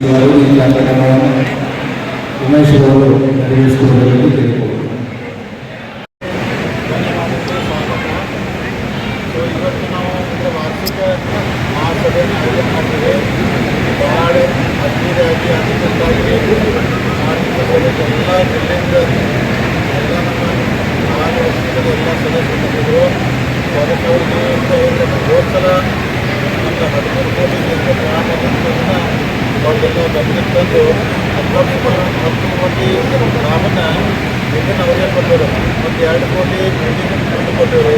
ಈ ಅವರು ನೆರವೇರಿಸಿಕೊಳ್ಳಲು ಕೇಳಿಕೊಳ್ಳುತ್ತೇನೆ ಸೊ ಇವತ್ತು ನಾವು ವಾರ್ಷಿಕ ಮಹಾಸಭೆಯನ್ನು ಆಯೋಜನೆ ಮಾಡಿದ್ದೇವೆ ಭಾಳ ಅದ್ದೂರಿಯಾಗಿ ಅಧಿಕೃತವಾಗಿ ಆರ್ಥಿಕ ಸಭೆಗೆ ಸದಸ್ಯರು ನಮ್ಮ ಹದಿಮೂರು ಕೋಟಿ ಅವ್ರಿಗೆಲ್ಲ ಗಮನಕ್ಕೆ ತಂದು ಹತ್ತೊಂಬತ್ತು ಹತ್ತು ಕೋಟಿ ಗ್ರಾಮನ. ಇದನ್ನು ಅವರೇ ಕೊಟ್ಟರು ಮತ್ತು ಎರಡು ಕೋಟಿ ಬಿಲ್ಡಿಂಗ್ ದುಡ್ಡು ಕೊಟ್ಟರು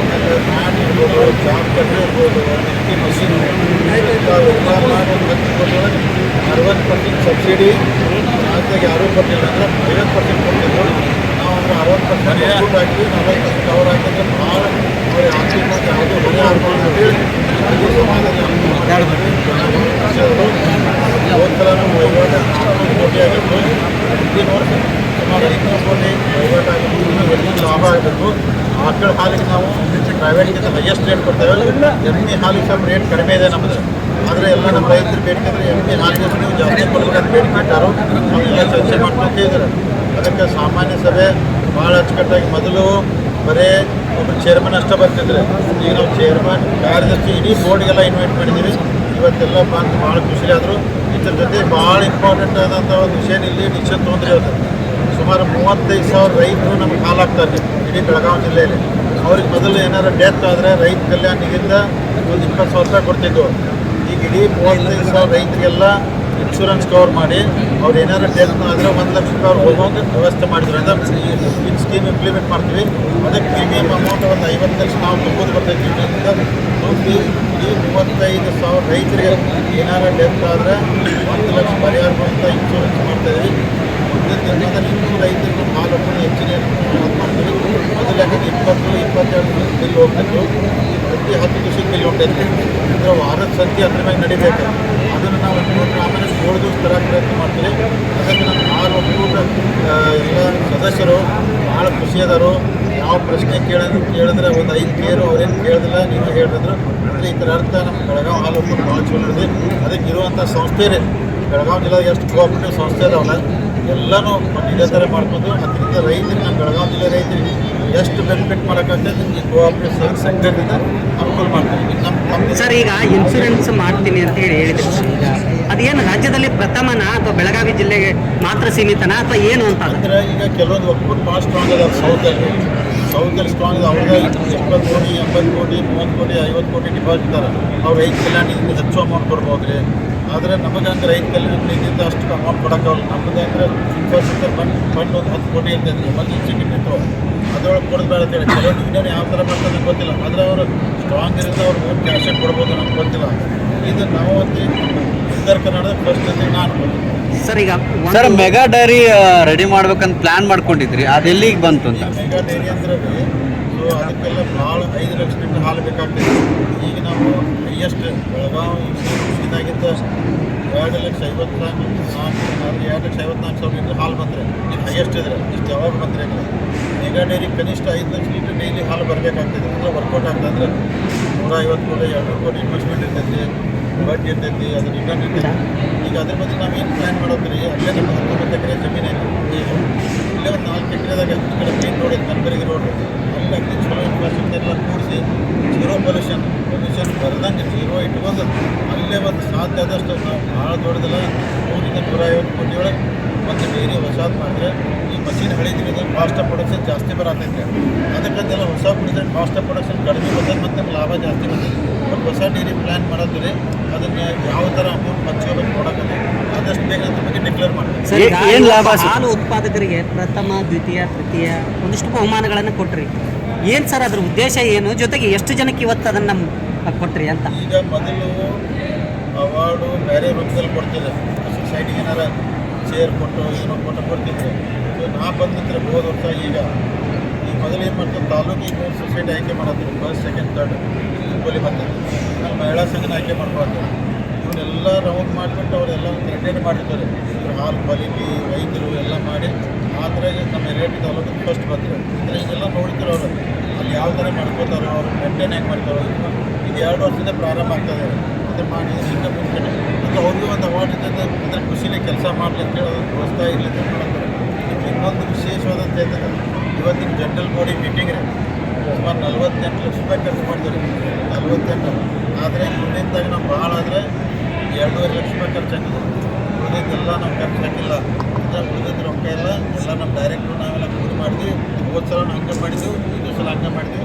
ಆಮೇಲೆ ಫ್ಯಾನ್ ಇರ್ಬೋದು ಜಾಬ್ ಕಟ್ಟೆ ಇರ್ಬೋದು ಮಿಲ್ಕಿ ಮಷೀನು. ಹತ್ತು ಕೋಟಿ ಒಳಗೆ ಅರವತ್ತು ಪರ್ಸೆಂಟ್ ಸಬ್ಸಿಡಿ. ಜಾಸ್ತಿಯಾಗಿ ಯಾರೂ ಕೊಟ್ಟಿಲ್ಲ ಅಂದರೆ ಐವತ್ತು ಪರ್ಸೆಂಟ್ ಕೊಟ್ಟಿದ್ರು ನಾವು ಅಂದ್ರೆ ಅರವತ್ತು ಪರ್ಸೆಂಟ್ ದುಡ್ಡು ಹಾಕಿ ನಲವತ್ತು ಪರ್ಸೆಂಟ್ ಅವ್ರು ಹಾಕಿದ್ರೆ ಭಾಳ ಅವ್ರಿಗೆ ಆರ್ಥಿಕ ಯಾವುದೋ ಹೊರೆ ಆಗ್ಬಾರ್ದು ಅಂತೇಳಿ ಅದೇ ಸಮಾಜದ ಹೋದ್ಸಲ ನಮ್ಮ ವಹಿವಾಟ ಆರುನೂರು ಕೋಟಿ ಆಗಿತ್ತು ಮುಂದಿನ ವರ್ಷ ಸುಮಾರು ಐನೂರು ಕೋಟಿ ವಹಿವಾಟ ಆಗಿತ್ತು ಇನ್ನೂ ಹೆಚ್ಚಿನ ಲಾಭ ಆಗಬೇಕು ಆಕಳ ಹಾಲಿಗೆ ನಾವು ಪ್ರೈವೇಟ್ಗಿಂತ ಹೈಯೆಸ್ಟ್ ರೇಟ್ ಕೊಡ್ತೇವೆ. ಎಮ್ಮೆ ಹಾಲಿಗೆ ಸ್ವಲ್ಪ ರೇಟ್ ಕಡಿಮೆ ಇದೆ ನಮ್ಮದು ಆದರೆ ಎಲ್ಲ ನಮ್ಮ ರೈತರು ಬೇಡಿಕೆಂದ್ರೆ ಎಮ್ಮೆ ಹಾಲಿಗೆ ನೀವು ಜಾಸ್ತಿ ಕೊಡಬೇಕಂತ ಬೇಡಿಕೆ ಇಟ್ಟಾರೋ ನಾವೆಲ್ಲ ಚರ್ಚೆ ಮಾಡ್ಕೊತ ಇದ್ದಾರೆ. ಅದಕ್ಕೆ ಸಾಮಾನ್ಯ ಸಭೆ ಭಾಳ ಅಚ್ಚುಕಟ್ಟಾಗಿ ಮೊದಲು ಬರೀ ಒಬ್ಬರು ಚೇರ್ಮನ್ ಅಷ್ಟೇ ಬರ್ತಿದ್ರೆ. ಈಗ ನಾವು ಚೇರ್ಮನ್ ಕಾರ್ಯದರ್ಶಿ, ಇಡೀ ಬೋರ್ಡ್ಗೆಲ್ಲ ಇನ್ವೈಟ್ ಮಾಡಿದ್ದೀವಿ. ಇವತ್ತೆಲ್ಲ ಬಂದು ಭಾಳ ಖುಷಿಯಾದರು. ಇದ್ರ ಜೊತೆ ಭಾಳ ಇಂಪಾರ್ಟೆಂಟ್ ಆದಂಥ ಒಂದು ವಿಷಯ ಇಲ್ಲಿ ನಿಶ್ಚಿತ ತೊಂದರೆ ಇರ್ತದೆ ಸುಮಾರು ಮೂವತ್ತೈದು ಸಾವಿರ ರೈತರು ನಮ್ಗೆ ಹಾಲಾಗ್ತಾರೆ ಇಡೀ ಬೆಳಗಾವಿ ಜಿಲ್ಲೆಯಲ್ಲಿ. ಅವ್ರಿಗೆ ಮೊದಲು ಏನಾರು ಡೆತ್ ಆದರೆ ರೈತ ಕಲ್ಯಾಣ ನಿಗಿಂತ ಒಂದು ಇಪ್ಪತ್ತು ಸಾವಿರ ರೂಪಾಯಿ ಕೊಡ್ತಿದ್ವು. ಈಗ ಇಡೀ ಮೂವತ್ತೈದು ಸಾವಿರ ರೈತರಿಗೆಲ್ಲ ಇನ್ಶೂರೆನ್ಸ್ ಕವರ್ ಮಾಡಿ ಅವ್ರು ಏನಾರು ಡೆತ್ ಆದರೆ ಒಂದು ಲಕ್ಷ ರೂಪಾಯಿ ಹೋಗೋಂಗೆ ವ್ಯವಸ್ಥೆ ಮಾಡಿದ್ರು. ಅಂದರೆ ಈ ಸ್ಕೀಮ್ ಇಂಪ್ಲಿಮೆಂಟ್ ಮಾಡ್ತೀವಿ. ಅದಕ್ಕೆ ಪ್ರೀಮಿಯಂ ಅಮೌಂಟ್ ಒಂದು ಐವತ್ತು ಲಕ್ಷ ನಾವು ತುಂಬೋದು ಬರ್ತೈತಿ. ತುಂಬಿ ಈ ಮೂವತ್ತೈದು ಸಾವಿರ ರೈತರಿಗೆ ಏನಾರು ಡೆತ್ ಆದರೆ ಒಂದು ಲಕ್ಷ ಪರಿಹಾರ ಅಂತ ಇನ್ಶೂರೆನ್ಸ್ ಮಾಡ್ತಾಯಿದ್ವಿ ಮುಂದಿನ ದಿನದಲ್ಲಿ ಇನ್ನೂ ರೈತರಿಗೆ ಹಾಕೊಂಡು ಹೆಚ್ಚಿನ ಇದು ಮಾಡ್ತೀವಿ ಮೊದಲು ಯಾಕಂದ್ರೆ ಇಪ್ಪತ್ತು, ಇಪ್ಪತ್ತೆರಡು ಬಿಲ್ ಹೋಗ್ತಿತ್ತು. ಪ್ರತಿ ಹತ್ತು ದಿವಸಕ್ಕೆ ಬಿಲ್ ಹೊಂಟೈತಿ ಅಂದರೆ ವಾರದ ಸಂತಿ ಅದ್ರ ಮೇಲೆ ನಡಿಬೇಕು. ಅದನ್ನು ನಾವು ಆಮೇಲೆ ಏಳು ದಿವಸ ತರಕ್ಕೆ ಪ್ರಯತ್ನ ಮಾಡ್ತೀವಿ. ಅದಕ್ಕೆ ನಮ್ಮ ಒಕ್ಕೂಟ ಎಲ್ಲ ಸದಸ್ಯರು ಭಾಳ ಖುಷಿ ಅದಾರು. ಯಾವ ಪ್ರಶ್ನೆ ಕೇಳೋದು ಕೇಳಿದ್ರೆ ಒಂದು ಐದು ಕೇರು ಅವ್ರೇನು ಕೇಳಿದಿಲ್ಲ, ನೀವು ಹೇಳಿದ್ರು ಅಂದರೆ ಇದರ ಅರ್ಥ ನಮ್ಮ ಬೆಳಗಾವಿ ಹಾಲು ಭಾಳ ಚಲೋ ಇದೆ. ಅದಕ್ಕೆ ಇರುವಂಥ ಸಂಸ್ಥೆ ರೀ ಬೆಳಗಾವಿ ಜಿಲ್ಲೆಗೆ ಎಷ್ಟು ಕೋಆಪರೇಟಿವ್ ಸಂಸ್ಥೆ ಅದಾವಲ್ಲ ಎಲ್ಲನೂ ಥರ ಮಾಡ್ಕೊಂಡು ಅದರಿಂದ ರೈತರಿಗೆ ನಮ್ಮ ಬೆಳಗಾವಿ ಜಿಲ್ಲೆ ರೈತರಿಗೆ ಎಷ್ಟು ಬೆನಿಫಿಟ್ ಮಾಡೋಕ್ಕಾಗ್ತದೆ ಈ ಕೋಆಪರೇಟಿವ್ ಸೆಂಟರ್ನಿಂದ ಅನುಕೂಲ ಮಾಡ್ತೀವಿ ನಮ್ಮ ಸರ್ ಈಗ ಇನ್ಶೂರೆನ್ಸ್ ಮಾಡ್ತೀನಿ ಅಂತ ಹೇಳಿ ಹೇಳಿದ್ರು ಈಗ ಅದೇನು ರಾಜ್ಯದಲ್ಲಿ ಪ್ರಥಮನ ಅಥವಾ ಬೆಳಗಾವಿ ಜಿಲ್ಲೆಗೆ ಮಾತ್ರ ಸೀಮಿತನ ಅಥವಾ ಏನು ಅಂತ? ಅಂದರೆ ಈಗ ಕೆಲವೊಂದು ಒಬ್ಬರು ಭಾಳ ಸ್ಟ್ರಾಂಗ್ ಅದಾವ ಸೌತಲ್ಲಿ ಸೌತಲ್ಲಿ ಸ್ಟ್ರಾಂಗ್ ಇದೆ ಅವ್ರದ್ದು ಎಪ್ಪತ್ತು ಕೋಟಿ ಎಂಬತ್ತು ಕೋಟಿ ಮೂವತ್ತು ಕೋಟಿ ಐವತ್ತು ಕೋಟಿ ಡಿಪಾಸಿಟ್ ಇದ್ದಾರೆ ಅವ್ರು ಐದು ಕಲ್ಯಾಣ ಹೆಚ್ಚು ಅಮೌಂಟ್ ಕೊಡ್ಬೋದು ರೀ ಆದರೆ ನಮಗೆ ಅಂದರೆ ರೈತ ಕಲ್ಯಾಣ ಅಷ್ಟು ಅಮೌಂಟ್ ಕೊಡೋಕ್ಕಾಗಲ್ಲ. ನಮ್ಮದು ಅಂದರೆ ಇನ್ಫ್ರಾಸ್ಟ್ರಕ್ಚರ್ ಬಂದು ಬಂದು ಒಂದು ಹತ್ತು ಕೋಟಿ ಇರ್ತೈತೆ ಎಮರ್ಜೆನ್ಸಿ ನಿಂತು ಅದರೊಳಗೆ ಕೊಡೋದು ಬೇಡ ಅಂತೇಳಿ ಕೆಲವೊಂದು ಇನ್ನೇನು ಯಾವ ಥರ ಮಾಡ್ತಾರೆ ನಂಗೆ ಗೊತ್ತಿಲ್ಲ. ಆದರೆ ಅವರು ಸ್ಟ್ರಾಂಗ್ ಇರುತ್ತೆ ಅವ್ರು ಓನ್ ಕ್ಯಾಶ್ ಕೊಡ್ಬೋದು ನಮ್ಗೆ ಗೊತ್ತಿಲ್ಲ. ಇದು ನಾವು ಒಂದು ಉತ್ತರ ಕನ್ನಡದ ಫಸ್ಟ್ ಅಂತ ನಾನು. ಸರ್ ಈಗ ಸರ್ ಮೆಗಾ ಡೈರಿ ರೆಡಿ ಮಾಡ್ಬೇಕಂತ ಪ್ಲಾನ್ ಮಾಡ್ಕೊಂಡಿದ್ರಿ. ಅದು ಎಲ್ಲಿಗೆ ಬಂತು ಅಂತ? ಮೆಗಾ ಡೈರಿ ಅಂದ್ರೆ ಸೊ ಅದಕ್ಕೆಲ್ಲ ಭಾಳ ಐದು ಲಕ್ಷ ಲೀಟರ್ ಹಾಲು ಬೇಕಾಗ್ತದೆ. ಈಗ ನಾವು ಹೈಯೆಸ್ಟ್ ಬೆಳಗಾವಿ ಇದಾಗಿದ್ದ ಎರಡು ಲಕ್ಷ ಐವತ್ನಾಲ್ಕು ನಾಲ್ಕು ಎರಡು ಲಕ್ಷ ಐವತ್ನಾಲ್ಕು ಸಾವಿರ ಲೀಟ್ರ್ ಹಾಲು ಬಂದರೆ ಈಗ ಹೈಯೆಸ್ಟ್ ಇದ್ರೆ, ಇಷ್ಟು ಯಾವಾಗ ಬಂದರೆ ಮೆಗಾ ಡೈರಿ ಕನಿಷ್ಠ ಐದು ಲಕ್ಷ ಲೀಟರ್ ಡೈಲಿ ಹಾಲು ಬರಬೇಕಾಗ್ತದೆ. ಎಲ್ಲ ವರ್ಕೌಟ್ ಆಗ್ತಂದ್ರೆ ನೂರ ಐವತ್ತು ಕೋಟಿ ಎರಡು ಕೋಟಿ ಇನ್ವೆಸ್ಟ್ಮೆಂಟ್ ಇರ್ತೈತಿ ಬಡ್ಡಿ ಇರ್ತೈತಿ, ಅದ್ರ ರಿಟರ್ನ್ ಇರ್ತೈತಿ. ಈಗ ಅದ್ರ ಬಗ್ಗೆ ನಾವು ಏನು ಪ್ಲ್ಯಾನ್ ಮಾಡೋದ್ರಿ? ಅಲ್ಲೇ ನಮ್ಮ ಹತ್ತೊಂಬತ್ತು ಎಕರೆ ಜಮೀನು ಈಗ ಇಲ್ಲೇ ಒಂದು ನಾಲ್ಕು ಎಕರೆದಾಗ ಕಡೆ ಮೇನ್ ರೋಡ್ ಕಲ್ಬರಿಗೆ ರೋಡ್ ಅಲ್ಲಿ ಅಗ್ದಿ ಚಲೋ ಇನ್ಫ್ರಾಸ್ಟ್ರಕ್ಚರ್ ಎಲ್ಲ ಕೂಡಿಸಿ ಜೀರೋ ಪೊಲ್ಯೂಷನ್ ಪೊಲ್ಯೂಷನ್ ಬರದಂಗೆ ಜೀರೋ ಇಟ್ಕೊಂಡು ಅಲ್ಲೇ ಒಂದು ಸಾಧ್ಯ ಆದಷ್ಟು ನಾವು ಭಾಳ ದೊಡ್ಡದಲ್ಲ ನೂರಿಂದ ನೂರ ಐವತ್ತು ಕೋಟಿ ಒಳಗೆ ಒಂದು ಡೈರಿ ಮಾಡಿದ್ರೆ ಈ ಮಷೀನ್ ಹಳಿದ್ರಿಂದ ಕಾಸ್ಟ್ ಆಫ್ ಪ್ರೊಡಕ್ಷನ್ ಜಾಸ್ತಿ ಬರತೈತೆ. ಅದಕ್ಕಂತೆಲ್ಲ ಹೊಸ ಕುಡಿದ್ರೆ ಕಾಸ್ಟ್ ಆಫ್ ಪ್ರೊಡಕ್ಷನ್ ಕಡಿಮೆ ಬರ್ತದೆ ಮತ್ತು ನಮ್ಗೆ ಲಾಭ ಜಾಸ್ತಿ ಬರ್ತದೆ. ಬಟ್ ಹೊಸ ಡೈರಿ ಪ್ಲ್ಯಾನ್ ಮಾಡೋದ್ರೆ ಅದನ್ನು ಯಾವ ಥರ ಅಮೌಂಟ್ ಹಂಚ್ಕೋಬೇಕು ನೋಡೋಕ್ಕೆ ಆದಷ್ಟು ಬೇಗ ಅದ್ರ ಬಗ್ಗೆ ಡಿಕ್ಲೇರ್ ಮಾಡ್ತಾರೆ ಸರ್ ಏನ್ ಲಾಭ ಇವತ್ತು ಸರ್? ಹಾಲು ಉತ್ಪಾದಕರಿಗೆ ಪ್ರಥಮ ದ್ವಿತೀಯ ತೃತೀಯ ಒಂದಿಷ್ಟು ಬಹುಮಾನಗಳನ್ನು ಕೊಟ್ರಿ. ಏನು ಸರ್ ಅದ್ರ ಉದ್ದೇಶ ಏನು? ಜೊತೆಗೆ ಎಷ್ಟು ಜನಕ್ಕೆ ಇವತ್ತು ಅದನ್ನು ಕೊಟ್ರಿ ಅಂತ? ಈಗ ಮೊದಲು ಅವಾರ್ಡು ಬೇರೆ ರೂಪದಲ್ಲಿ ಕೊಡ್ತಿದೆ ಸೊಸೈಟಿಗೆ ಏನಾರ ಚೇರ್ ಕೊಟ್ಟು ಏನೋ ಕೊಟ್ಟು ಕೊಡ್ತಿದ್ರು. ಸೊ ನಾ ಬಂದಿದ್ರೆ ಹೋದ ವರ್ಷ ಈಗ ಈ ಮೊದಲೇ ಏನು ಮಾಡ್ತಾರೆ ತಾಲೂಕಿಗೆ ಸೊಸೈಟಿ ಆಯ್ಕೆ ಮಾಡತ್ತೀವಿ ಫಸ್ಟ್ ಸೆಕೆಂಡ್ ಥರ್ಡ್ ಗೋಲಿ ಬರ್ತದೆ ಆಮೇಲೆ ಮಹಿಳಾ ಸಂಘನ ಆಯ್ಕೆ ಮಾಡ್ಕೊಳ್ತಾರೆ ಇವನ್ನೆಲ್ಲ ರೌಂಡ್ ಮಾಡಿಬಿಟ್ಟು ಅವರೆಲ್ಲ ಕ್ರೆಡಿಟ್ ಮಾಡಿರ್ತಾರೆ ಇವ್ರು ಹಾಲು ಕ್ವಾಲಿಟಿ ರೈತರು ಎಲ್ಲ ಮಾಡಿ ಆ ಥರ ನಮ್ಮ ರೇಟ್ ತಾಲೂಕಿಗೆ ಫಸ್ಟ್ ಬಂದರು. ಅಂದರೆ ಇದೆಲ್ಲ ನೋಡ್ತಾರೆ ಅವರು, ಅಲ್ಲಿ ಯಾವ ಥರ ಮಾಡ್ಕೋತಾರೋ ಅವರು ಮೇಂಟೈನ್ ಹೇಗೆ ಮಾಡ್ತಾರೋ, ಇದು ಎರಡು ವರ್ಷದಿಂದ ಪ್ರಾರಂಭ ಆಗ್ತದೆ ಅದು ಮಾಡಿ ಈಗ ಮುಂದೆ ಒಂದು ಒಂದು ಖುಷಿಲಿ ಕೆಲಸ ಮಾಡಲಿ ಅಂತ ಹೇಳೋದು ಪ್ರೋತ್ಸಾಹ ಇರಲಿ ಅಂತ ನಿಮ್ಗೆ ಇನ್ನೊಂದು ವಿಶೇಷವಾದಂಥ ಹೇಳ್ತಾರೆ ಇವತ್ತಿನ ಜನರಲ್ ಬಾಡಿ ಮೀಟಿಂಗ್ ರೀ. ಸುಮಾರು ನಲ್ವತ್ತೆಂಟು ಲಕ್ಷ ರೂಪಾಯಿ ಖರ್ಚು ಮಾಡಿದ್ರು ನಲ್ವತ್ತೆಂಟು. ಆದರೆ ಮುಂದಿನದಾಗ ನಾವು ಭಾಳ ಆದರೆ ಎರಡೂವರೆ ಲಕ್ಷ ರೂಪಾಯಿ ಖರ್ಚಾಗಿದೆ ಉಳಿದಿದ್ದೆಲ್ಲ ನಾವು ಖರ್ಚು ಹಾಕಿಲ್ಲ. ಅಂದರೆ ಉಳಿದಿದ್ದ ರೊಕ್ಕ ಎಲ್ಲ ಎಲ್ಲ ನಮ್ಮ ಡೈರೆಕ್ಟ್ರು ನಾವೆಲ್ಲ ಕೂಡ ಮಾಡಿದ್ವಿ. ಹೋದ ಸಲ ಹಂಗೆ ಮಾಡಿದ್ವಿ. ಇದು ಸಲ ಹಂಗೆ ಮಾಡಿದ್ವಿ.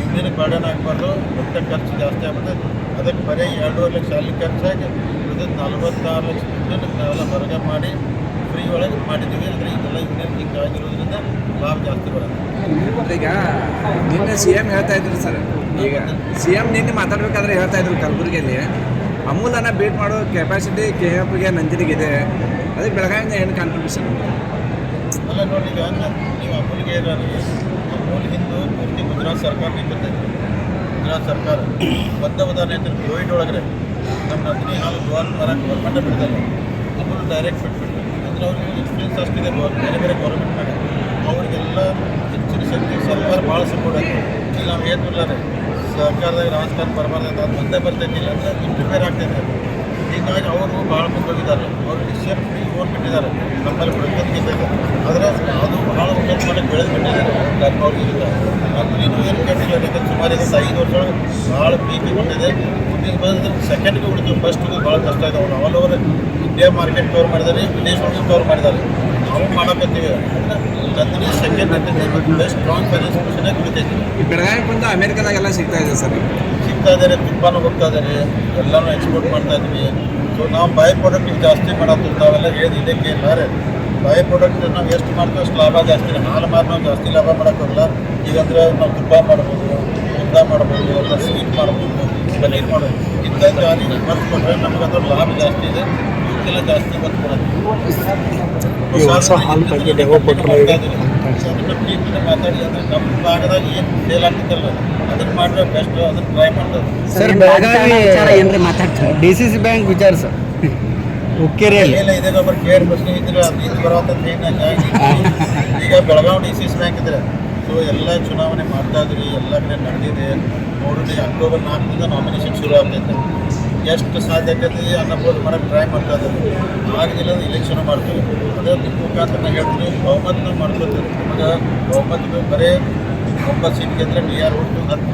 ಯೂನಿಯನ್ಗೆ ಬಾಡನ್ ಆಗಬಾರ್ದು. ಮತ್ತೆ ಖರ್ಚು ಜಾಸ್ತಿ ಆಗುತ್ತೆ ಅದಕ್ಕೆ ಬರೀ ಎರಡೂವರೆ ಲಕ್ಷ ಅಲ್ಲಿ ಖರ್ಚಾಗಿ ಉಳಿದಿದ್ದು ನಲವತ್ತಾರು ಲಕ್ಷ ದುಡ್ಡನ್ನು ನಾವೆಲ್ಲ ಹೊರಗೆ ಮಾಡಿ ಫ್ರೀ ಒಳಗೆ ಮಾಡಿದ್ದೀವಿ. ಅಂದರೆ ಇದೆಲ್ಲ ಯೂನಿಯನ್ ಲಿಂಕ್ ಆಗಿರೋದ್ರಿಂದ ಲಾಭ ಜಾಸ್ತಿ ಬರುತ್ತೆ. ಈಗ. ನಿನ್ನೆ ಸಿ ಎಂ ಹೇಳ್ತಾ ಇದ್ರು ಸರ್. ಈಗ ಸಿ ಎಂ ನಿನ್ನೆ ಮಾತಾಡಬೇಕಾದ್ರೆ ಹೇಳ್ತಾ ಇದ್ರು ಕಲಬುರಗಿಯಲ್ಲಿ. ಅಮೂಲನ ಬೀಟ್ ಮಾಡೋ ಕೆಪಾಸಿಟಿ ಕೆ ಎಫ್ಗೆ ನಂಜನಿಗಿದೆ ಅದಕ್ಕೆ ಬೆಳಗಾವಿಯಿಂದ ಏನು ಕಾಂಟ್ರಿಬ್ಯೂಷನ್ ಅಲ್ಲ ನೋಡಿ ಈಗ ನೀವು ಅಮೂಲ್ಗೆ ಅಮೂಲ್ ಹಿಂದೂ ಪೂರ್ತಿ ಗುಜರಾತ್ ಸರ್ಕಾರ ನಿಂತಿರ್ತೈತೆ ಗುಜರಾತ್ ಸರ್ಕಾರ ಬದ್ಧ ಉದಾಹರಣೆ ಐತೆ ಕೋವಿಡ್ ಒಳಗಡೆ. ನಮ್ಮ ನಂದಿನಿ ಹಾಲು ಗೋವಾಲ್ ಮರ ಗೌರ್ಮೆಂಟೇ ಬಿಡ್ತಾರೆ ಅಮೂಲ್ ಡೈರೆಕ್ಟ್ ಬಿಟ್ಬಿಟ್ಟು ಅಂದರೆ ಅವ್ರಿಗೆ ಎಕ್ಸ್ಪೀರಿಯನ್ಸ್ ಅಷ್ಟಿದೆ ಬೇರೆ ಬೇರೆ ಗೌರ್ಮೆಂಟ್ ಮೇಲೆ ಅವರಿಗೆಲ್ಲ ಹೆಚ್ಚಿನ ಶಕ್ತಿ ಸರ್ಕಾರ ಭಾಳ ಸಪೋರ್ಟ್ ಆಗ್ತದೆ ಇಲ್ಲಿ ನಾವು ಏನಿಲ್ಲ ರೀ ಸರ್ಕಾರದಾಗ ರಾಜಕಾರಣ ಬರಬಾರ್ದು ಅದು ಮುಂದೆ ಬರ್ತೈತಿ ಇಲ್ಲ ಅಂದರೆ ಇಂಟರ್ಫೇರ್ ಆಗ್ತೈತೆ ಹೀಗಾಗಿ ಅವರು ಭಾಳ ಮುಂದೋಗಿದ್ದಾರೆ ಅವರು ಫ್ರೀ ಓನ್ ಬಿಟ್ಟಿದ್ದಾರೆ. ನಮ್ಮಲ್ಲಿ ಬೆಳೆದಿದೆ ಆದರೆ ಅದು ಭಾಳ ಉನ್ನತ ಮಾಡಕ್ಕೆ ಬೆಳೆದು ಬಿಟ್ಟಿದ್ದಾರೆ. ಅವ್ರಿಗೆ ಅದು ನೀನು ಏನು ಯಾಕಂದ್ರೆ ಸುಮಾರು ಐದು ವರ್ಷ ಭಾಳ ಪೀಕ್ ಬಂದಿದೆ ಬಂದ್ರೆ ಸೆಕೆಂಡ್ಗೆ ಉಳಿದು ಫಸ್ಟ್ಗೂ ಭಾಳ ಕಷ್ಟ ಇದೆ. ಅವ್ರು all over India market cover ಮಾಡಿದ್ದಾರೆ ವಿದೇಶ ಕವರ್ ಮಾಡಿದ್ದಾರೆ. ನಾವು ಮಾಡಕತ್ತೀವಿ. ಅಂದ್ರೆ ಸೆಕೆಂಡ್ ಬೆಸ್ಟ್ ಸ್ಟ್ರಾಂಗ್ ಫೈನಾನ್ಸ್ ಪೊಸಿಷನಾಗಿ ಉಳಿತೈತಿ ಈ ಬೆಳಗಾವಿ ಬಂದು ಅಮೇರಿಕಾದಾಗೆಲ್ಲ ಸಿಗ್ತಾ ಇದೆ ಸರ್. ಸಿಗ್ತಾ ಇದ್ದಾರೆ ತುಪ್ಪನೂ ಹೋಗ್ತಾ ಇದ್ದಾರೆ. ಎಲ್ಲಾನು ಎಕ್ಸ್ಪೋರ್ಟ್ ಮಾಡ್ತಾ ಇದ್ವಿ ಸೊ ನಾವು ಬೈ ಪ್ರಾಡಕ್ಟ್ ಜಾಸ್ತಿ ಮಾಡತ್ತು ನಾವೆಲ್ಲ ಹೇಳಿ ಇದಕ್ಕೆ ಇಲ್ಲಾರೆ ಬೈ ಪ್ರಾಡಕ್ಟ್ ನಾವು ಎಷ್ಟು ಮಾಡ್ತೀವಿ ಅಷ್ಟು ಲಾಭ ಜಾಸ್ತಿ. ಹಾಲು ಮಾರಿ ನಾವು ಜಾಸ್ತಿ ಲಾಭ ಮಾಡೋಕ್ಕಾಗಲ್ಲ ಈಗಂದ್ರೆ ನಾವು ತುಪ್ಪ ಮಾಡ್ಬೋದು. ಉದ್ದ ಮಾಡ್ಬೋದು ಅಥವಾ ಸ್ವೀಟ್ ಮಾಡ್ಬೋದು ಪನ್ನೀರ್ ಮಾಡ್ಬೋದು ಇಂಥ ನೀವು ಖರ್ಚು ಕೊಟ್ಟರೆ ನಮ್ಗೆ ಅದ್ರ ಲಾಭ ಜಾಸ್ತಿ ಇದೆ ಇವಕ್ಕೆಲ್ಲ ಜಾಸ್ತಿ ಬಂದು? ಮಾತಾಡಿ ಅಂದ್ರೆ ನಮ್ಮ ಭಾಗದಾಗ ಏನು ಸೇಲ್ ಅದನ್ನ ಮಾಡಿದ್ರೆ ಬೆಸ್ಟ್ ಅದನ್ನ ಟ್ರೈ ಮಾಡ್ತಾರೆ ಸರ್, ಬೆಳಗಾವಿ- ರಾಜಕಾರಣ ವಿಚಾರ ಏನ್ರಿ ಮಾತಾಡ್ತಾರೆ? ಡಿ ಸಿ ಸಿ ಬ್ಯಾಂಕ್ ವಿಚಾರ ಸರ್. ಹುಕ್ಕೇರಿಯಲ್ಲಿ ಇಲ್ಲ ಇದೆ ಕೇರ್ ಬಸ್ ಇದ್ರೆ ಅದು ಇದು ಬರೋಂಥ ಈಗ Belagavi D C C bank ಇದ್ರೆ ಸೊ ಎಲ್ಲ ಚುನಾವಣೆ ಮಾಡ್ತಾ ಇದ್ರಿ, ಎಲ್ಲ ಕಡೆ ನಡೆದಿದೆ. ನೋಡಿದ್ರೆ ಅಕ್ಟೋಬರ್ ನಾಲ್ಕರಿಂದ ನಾಮಿನೇಷನ್ ಶುರು ಆಗ್ತೈತೆ. ಎಷ್ಟು ಸಾಧ್ಯ ಆಗ್ತೈತಿ ಅನ್ನಬೋದು ಮಾಡಕ್ಕೆ ಟ್ರೈ ಮಾಡ್ತಾ ಇದ್ದಾರೆ. ಆಗದಿಲ್ಲ ಇಲೆಕ್ಷನ್ ಮಾಡ್ತೀವಿ. ಅದೇ ನಿಮ್ಮ ಮುಖಾಂತರ ಹೇಳ್ತೀವಿ ಹೇಳ್ತೀನಿ ಬಹುಮತ ಮಾಡ್ಕೊತೀವಿ. ನಮಗೆ ಬಹುಮತ ಬರೀ ಒಂಬತ್ತು ಸೀಟ್ ಗೆದ್ರೆ ಡಿ ಆರ್ ಒಟ್ಟು ಹತ್ತು.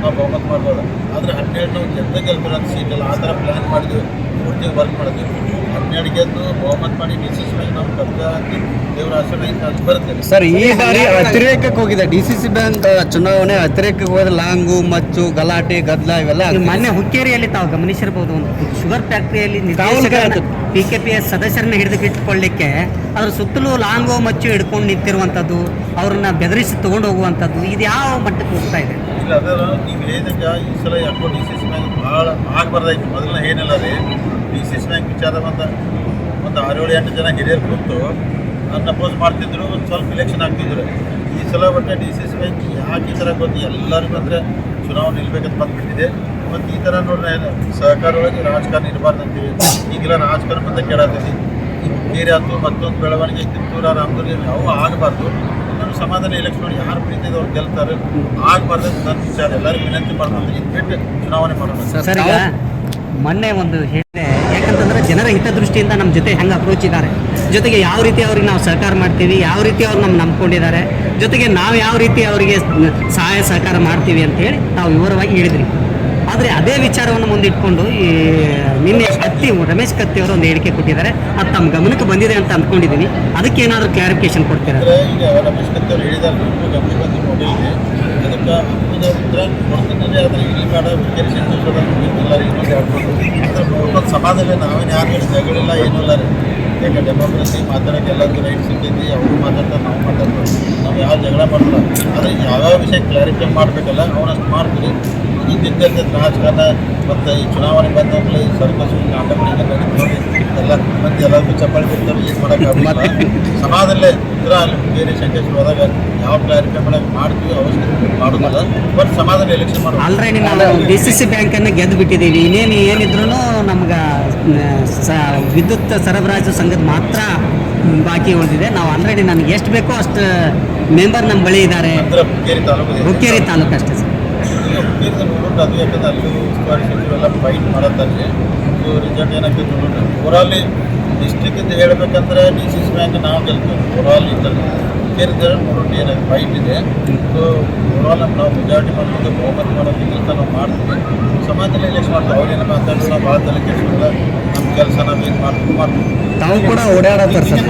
ನಾವು ಬಹುಮತ ಮಾಡ್ಬೋದು. ಆದರೆ ಹನ್ನೆರಡು ನಾವು ಗೆದ್ದ ಗೆಲ್ಬಿಡೋದು ಸೀಟಲ್ಲ ಆ ಥರ ಪ್ಲ್ಯಾನ್ ಮಾಡಿದ್ವಿ. ಪೂರ್ತಿ ವರ್ಕ್ ಮಾಡಿದ್ವಿ. ಹನ್ನೆರಡು ಗೆದ್ದು ಬಹುಮತ ಮಾಡಿ ಡಿ ಸಿ ಸಿ ಮೇಲೆ ನಾವು ಕಬ್ಜ ದೇವರ ಆಶೀರ್ವಾದ ಅದು ಬರ್ತೇವೆ ಸರ್ ಈ ಬಾರಿ ಅತಿರೇಕಕ್ಕೆ ಹೋಗಿದೆ? ಡಿ ಸಿ ಸಿ ಬ್ಯಾಂಕ್ ಚುನಾವಣೆ ಅತಿರೇಕಕ್ಕೆ ಹೋದ ಲಾಂಗು ಮಚ್ಚು ಗಲಾಟೆ ಗದ್ದಲ ಇವೆಲ್ಲ. ಮೊನ್ನೆ ಹುಕ್ಕೇರಿಯಲ್ಲಿ ತಾವು ಗಮನಿಸಿರ್ಬೋದು ಒಂದು ಶುಗರ್ ಫ್ಯಾಕ್ಟರಿಯಲ್ಲಿ ಪಿ ಕೆ ಪಿ ಎಸ್ ಸದಸ್ಯರನ್ನ ಹಿಡಿದು ಹಿಡಿದಿಟ್ಟುಕೊಳ್ಳಿಕ್ಕೆ ಅದ್ರ ಸುತ್ತಲೂ ಲಾಂಗು ಮಚ್ಚು ಹಿಡ್ಕೊಂಡು ನಿಂತಿರುವಂಥದ್ದು ಅವ್ರನ್ನ ಬೆದರಿಸಿ ತಗೊಂಡು ಹೋಗುವಂಥದ್ದು ಇದು ಯಾವ ಮಟ್ಟಕ್ಕೆ ಹೋಗ್ತಾ ಇದೆ? ಇಲ್ಲ ಅದರ ನೀವು ಹೇಳಿದಾಗ ಈ ಸಲ ಯಾಕೋ ಡಿ ಸಿ ಸಿ ಬ್ಯಾಂಕ್ ಭಾಳ ಆಗಬಾರ್ದಾಯ್ತು ಮೊದಲನೇ ಏನಿಲ್ಲ ರೀ ಸಿ ಸಿ ಬ್ಯಾಂಕ್ ವಿಚಾರ ಮತ್ತು ಒಂದು ಆರು ಏಳು ಎಂಟು ಜನ ಹಿರಿಯರು ಕೂತು ಅದನ್ನ ಅಪೋಸ್ ಮಾಡ್ತಿದ್ರು, ಒಂದು ಸ್ವಲ್ಪ ಇಲೆಕ್ಷನ್ ಆಗ್ತಿದ್ರು. ಈ ಸಲ ಬಟ್ಟೆ ಡಿ ಸಿ ಸಿ ಬ್ಯಾಂಕ್ ಯಾಕೆ ಈ ಥರ ಗೊತ್ತು ಎಲ್ಲರಿಗೂ ಅಂದರೆ ಚುನಾವಣೆ ನಿಲ್ಬೇಕಂತ ಬಂದುಬಿಟ್ಟಿದೆ. ಮತ್ತು ಈ ಥರ ನೋಡ್ರಿ ಸಹಕಾರ ಒಳಗೆ ರಾಜಕಾರಣ ಇರಬಾರ್ದು ಅಂತೀವಿ. ಈಗೆಲ್ಲ ರಾಜಕಾರಣ ಮತ್ತೆ ಕೆಡಾತೈತಿ ಈ ಆಯ್ತು ಮತ್ತೊಂದು ಬೆಳವಣಿಗೆ ಕಿತ್ತೂರ, ರಾಮದುರ್ಗ ಅವು ಆಗಬಾರ್ದು. ನಮ್ಮ ಸಮಾಧಾನ ಎಲೆಕ್ಷನ್ ಯಾರು ಪ್ರೀತಿದೆ ಅವ್ರು ಗೆಲ್ತಾರೆ, ಆಗಬಾರ್ದು ಅಂತ ನನ್ನ ವಿಚಾರ. ಎಲ್ಲರಿಗೂ ವಿನಂತಿ ಮಾಡ್ಬೋದು ಇದು ಬಿಟ್ಟು ಚುನಾವಣೆ ಮಾಡೋಣ. ಮೊನ್ನೆ ಒಂದು ಹೇಳಿದೆ ಜನರ ಹಿತದೃಷ್ಟಿಯಿಂದ ನಮ್ಮ ಜೊತೆ ಹೆಂಗೆ ಅಪ್ರೋಚ್ ಇದ್ದಾರೆ. ಜೊತೆಗೆ ಯಾವ ರೀತಿ ಅವ್ರಿಗೆ ನಾವು ಸಹಕಾರ ಮಾಡ್ತೀವಿ, ಯಾವ ರೀತಿ ಅವ್ರು ನಮ್ಮ ನಂಬ್ಕೊಂಡಿದ್ದಾರೆ, ಜೊತೆಗೆ ನಾವು ಯಾವ ರೀತಿ ಅವರಿಗೆ ಸಹಾಯ ಸಹಕಾರ ಮಾಡ್ತೀವಿ ಅಂತ ಹೇಳಿ ನಾವು ವಿವರವಾಗಿ ಹೇಳಿದ್ರಿ. ಆದರೆ ಅದೇ ವಿಚಾರವನ್ನು ಮುಂದಿಟ್ಕೊಂಡು ಈ ನಿನ್ನೆ ಕತ್ತಿ, ರಮೇಶ್ ಕತ್ತಿ ಅವರು ಒಂದು ಹೇಳಿಕೆ ಕೊಟ್ಟಿದ್ದಾರೆ. ಅದು ತಮ್ಮ ಗಮನಕ್ಕೆ ಬಂದಿದೆ ಅಂತ ಅಂದ್ಕೊಂಡಿದ್ದೀನಿ ಅದಕ್ಕೆ ಏನಾದರೂ ಕ್ಲಾರಿಫಿಕೇಶನ್ ಕೊಡ್ತೀರಾ? ಈಗ ಸಮಾಜದಲ್ಲಿ ನಾವೇನು ಯಾರು ಯೋಚನೆಗಳಿಲ್ಲ ಏನೂ ಇಲ್ಲ ರೀ. ಯಾಕೆ ಡೆಮೋಕ್ರಸಿ ಮಾತಾಡೋಕೆ ಎಲ್ಲರಿಗೂ ರೈಟ್ ಸಿಗ್ತೈತಿ ಅವರು ಮಾತಾಡ್ತಾರೆ, ನಾವು ಮಾತಾಡ್ತಾರೆ. ನಾವು ಯಾವ ಜಗಳ ಮಾಡ್ತಾರೆ ಆದರೆ ಯಾವ್ಯಾವ ವಿಷಯ ಕ್ಲಾರಿಫೈ ಮಾಡಬೇಕಲ್ಲ ಅವನಷ್ಟು ಮಾಡ್ತೀವಿ. ಇದ್ದಿದ್ದಂತೆ ರಾಜಕಾರಣ ಮತ್ತು ಈ ಚುನಾವಣೆ ಬಂದಾಗಲೇ ಈ ಸರ್ಕಸ್ ನೋಡಿ. ಎಲ್ಲ ಮಂದಿ ಎಲ್ಲರಿಗೂ ಚಪ್ಪಾಳಿ ಬಿಡ್ತಾರೆ ಏನು ಮಾಡೋಕ್ಕಾಗಲ್ಲ ಸಮಾಜದಲ್ಲೇ ಇದ್ರ ಅಲ್ಲಿ ಬೇರೆ ಸಂಕೇಶ್ವರ ಹೋದಾಗ ಯಾವ ಕ್ಲಾರಿಫೈ ಮಾಡೋಕೆ ಮಾಡ್ತೀವಿ ಅವಶ್ಯಕತೆ ಮಾಡೋದಿಲ್ಲ. ಬಟ್ ಸಮಾಜದಲ್ಲಿ ಎಲೆಕ್ಷನ್ ಮಾಡೋದು ಆಲ್ರೆಡಿ ನಾವು ಡಿ ಸಿ ಸಿ ಬ್ಯಾಂಕನ್ನು ಗೆದ್ದು ಬಿಟ್ಟಿದ್ದೀವಿ. ಇನ್ನೇನು ಏನಿದ್ರು ನಮ್ಗೆ ಸ ವಿದ್ಯುತ್ ಸರಬರಾಜು ಸಂಘದ ಮಾತ್ರ ಬಾಕಿ ಉಳಿದಿದೆ. ನಾವು ಆಲ್ರೆಡಿ ನನಗೆ ಎಷ್ಟು ಬೇಕೋ ಅಷ್ಟು ಮೆಂಬರ್ ನಮ್ಮ ಬಳಿ ಇದ್ದಾರೆ ಹುಕ್ಕೇರಿ ತಾಲೂಕು ಅಷ್ಟೇ ಸರ್. ರಿಸಲ್ಟ್ ಅದು ಯಾಕಂದ್ರೆ ಅಲ್ಲಿ ಉಸ್ತುವಾರಿ ಸಚಿವರೆಲ್ಲ ಫೈಟ್ ಮಾಡತ್ತಲ್ಲಿ ಸೊ ರಿಸಲ್ಟ್ ಏನಾಗ್ತದೆ ನೋಡೋಣ. ಓವರಾಲಿ ಅಂತ ಹೇಳ್ಬೇಕಂದ್ರೆ ಡಿ ಸಿ ಸಿ ಬ್ಯಾಂಕ್ ನಾವು ಗೆಲ್ತೇವೆ. ಓವರಾಲ್ ಇದ್ದಲ್ಲಿ. ಕೇರಿದ್ರೆ ನೋಡೋಣ ಏನಾಗಿ ಫೈಟ್ ಇದೆ. ಸೊ ಓವರಾಲ್ ನಾವು ಮೆಜಾರಿಟಿ ಮಾಡೋದು ಬಹುಮತ ಮಾಡೋದು ಕೆಲಸ ನಾವು ಮಾಡ್ತೀವಿ. ಸಮಾಜದಲ್ಲಿ ಎಲೆಕ್ಷನ್ ಮಾಡ್ತೀವಿ ಅವ್ರೇನು ಮಾತಾಡೋದು ನಾವು ಭಾಳ ತಲೆ ಕೆಡಿಸೋಲ್ಲ ನಮ್ಮ ಕೆಲಸ ನಾವು ಏನು ಮಾಡ್ತೀವಿ ಮಾಡ್ತೀವಿ. ತಾವು ಕೂಡ ಓಡಾಡತ್ತಾರೆ ಸರ್